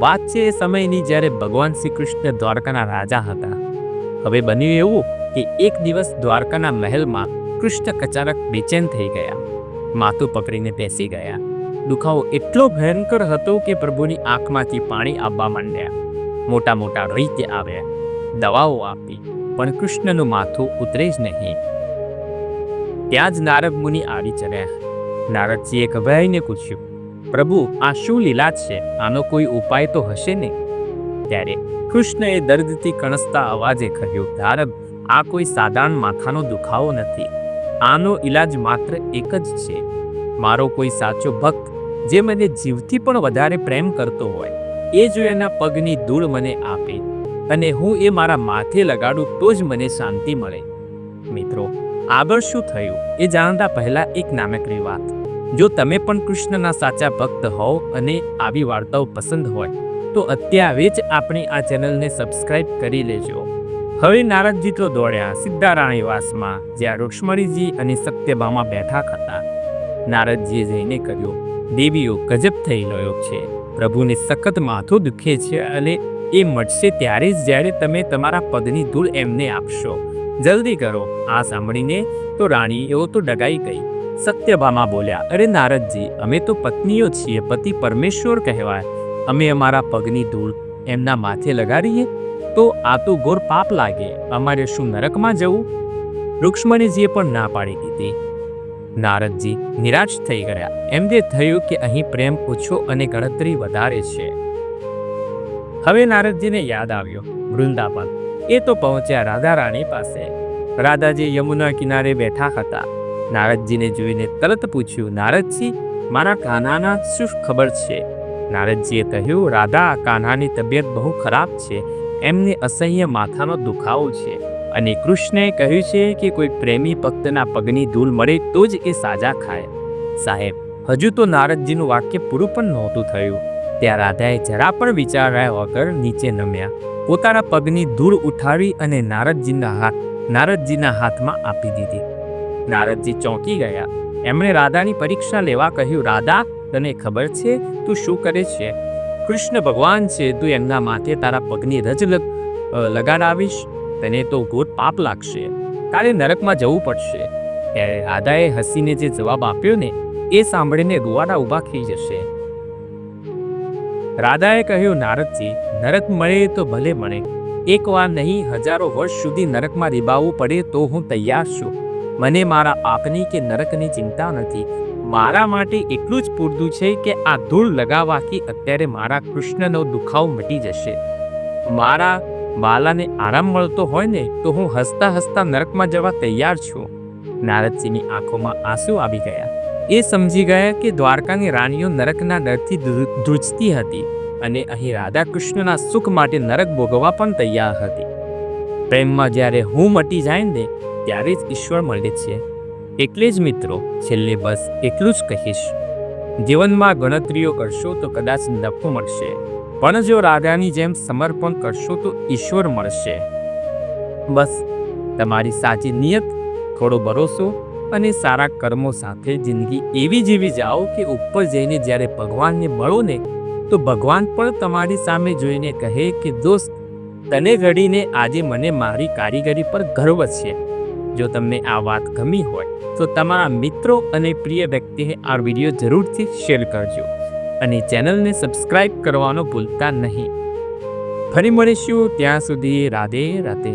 વાત છે એ સમયની જ્યારે ભગવાન શ્રી કૃષ્ણ દ્વારકાના રાજા હતા. હવે બન્યું એવું કે એક દિવસ દ્વારકાના મહેલમાં કૃષ્ણ કચારક બેચેન થઈ ગયા. માથું પકડીને બેસી ગયા. દુખાવો એટલો ભયંકર હતો કે પ્રભુની આંખમાંથી પાણી આવવા માંડ્યા. મોટા મોટા વૈદ્ય આવ્યા. દવાઓ આપી, પણ કૃષ્ણનું માથું ઉતરે જ નહીં. ત્યાં જ નારદ મુનિ આવી ચડ્યા. નારદજીએ ગભરાઈને પૂછ્યું પ્રભુ, આ શું લીલા છે? આનો કોઈ ઉપાય તો હશે ને ત્યારે કૃષ્ણએ દર્દથી કણસતા અવાજે કહ્યું, ધારક, આ કોઈ સાધારણ માથાનો દુખાવો નથી. આનો ઈલાજ માત્ર એક જ છે. મારો કોઈ સાચો ભક્ત, જે મને જીવથી પણ વધારે પ્રેમ કરતો હોય, એ જો એના પગની ધૂળ મને આપે અને હું એ મારા માથે લગાડું, તો જ મને શાંતિ મળે. મિત્રો આગળ શું થયું? એ જાણતા પહેલા એક નાનકડી વાત. જો તમે પણ કૃષ્ણના સાચા ભક્ત હોવ અને આવી વાર્તાઓ પસંદ હોય, તો અત્યારે જ આપણી આ ચેનલને સબસ્ક્રાઇબ કરી લેજો. હવે નારદજી તો દોડ્યા સીધા રાણીવાસમાં જ્યાં રૂક્ષ્મણીજી અને સત્યભામાં બેઠા હતા. નારદજીએ જઈને કહ્યું, દેવીઓ, ગજબ થઈ રહ્યો છે. પ્રભુને સખત માથું દુખે છે અને એ મળશે ત્યારે જ જ્યારે તમે તમારા પદની ધૂળ એમને આપશો. જલ્દી કરો. આ સાંભળીને તો રાણી એવો તો ડગાઈ ગઈ. સત્યભામા બોલ્યા, અરે નારદજી, અમે તો પત્નીઓ છીએ, પતિ પરમેશ્વર કહેવાય. અમે અમારા પગની ધૂળ એમના માથે લગાડીએ તો આ તો ઘોર પાપ લાગે, અમારે શું નરકમાં જવું? રૂક્ષ્મણીજીએ પણ ના પાડી દીધી. નારદજી નિરાશ થઈ ગયા. એમને થયું કે અહીં પ્રેમ ઓછો અને ગણતરી વધારે છે. હવે નારદજીને યાદ આવ્યો વૃંદાવન. એ તો પહોંચ્યા રાધા રાણી પાસે. રાધાજી યમુના કિનારે બેઠા હતા. નારદજીને જોઈને તરત પૂછ્યું, નારદજી, મારા કાન્હાના શું ખબર છે? નારદજીએ કહ્યું, રાધા કાન્હાની તબિયત બહુ ખરાબ છે. એમને અસહ્ય માથાનો દુખાવો છે. અને કૃષ્ણએ કહ્યું છે કે કોઈ પ્રેમી ભક્તના પગની ધૂળ મળે તો જ એ સાજા ખાય. સાહેબ, હજુ તો નારદજીનું વાક્ય પૂરું પણ નહોતું થયું. ત્યાં રાધાએ જરા પણ વિચાર્યા વગર નીચે નમ્યા. પોતાના પગની ધૂળ ઉઠાવી અને નારદજીના હાથ, નારદજીના હાથમાં આપી દીધી. નારદજી ચોંકી ગયા. એમણે રાધાની પરીક્ષા લેવા કહ્યું, રાધા, તને ખબર છે તું શું કરે છે? કૃષ્ણ ભગવાન છે, તું એમના માથે તારા પગની રજ લગ- લગાડાવીશ તને તો ઘોર પાપ લાગશે. તારે નરકમાં જવું પડશે. રાધાએ હસીને જે જવાબ આપ્યો ને, એ સાંભળીને રૂવાડા ઊભા થઈ જશે. રાધાએ કહ્યું, નારદજી, નરક મળે તો ભલે મળે. એકવાર નહીં, હજારો વર્ષ સુધી નરકમાં રીબાવવું પડે તો હું તૈયાર છું. મને મારા પાપની કે નરકની ચિંતા નથી. મારા માટે એટલું જ પૂરતું છે કે આ ધૂળ લગાવવાથી અત્યારે મારા કૃષ્ણનો દુખાવો મટી જશે. મારા બાલાને આરામ મળતો હોય ને, તો હું હસતા હસતા નરકમાં જવા તૈયાર છું. નારદજીની આંખોમાં આંસુ આવી ગયા. એ સમજી ગયા કે દ્વારકાની રાણીઓ નરકના ડરથી ધ્રુજતી હતી અને અહીં રાધા કૃષ્ણના સુખ માટે નરક ભોગવવા પણ તૈયાર હતી. પ્રેમમાં જ્યારે હું મટી જાય ને ત્યારે જ ઈશ્વર મળે છે. એટલે જ મિત્રો, છેલ્લે બસ એટલું જ કહીશ. જીવનમાં ગણતરીઓ કરશો તો કદાચ નફો મળશે. પણ જો રાધાની જેમ સમર્પણ કરશો તો ઈશ્વર મળશે. બસ, તમારી સાચી નિયત, થોડો ભરોસો અને સારા કર્મો સાથે જિંદગી એવી જીવી જાઓ કે ઉપર જઈને જ્યારે ભગવાનને મળો ને, તો ભગવાન પણ તમારી સામે જોઈને કહે કે, દોસ્ત, તને ઘડીને આજે મને મારી કારીગરી પર ગર્વ છે. જો તમને આ વાત ગમી હોય, તો તમારા મિત્રો અને પ્રિય વ્યક્તિએ આ વીડિયો જરૂરથી શેર કરજો અને ચેનલને સબસ્ક્રાઇબ કરવાનો ભૂલતા નહીં. ફરી મળીશું ત્યાં સુધી રાધે રાધે.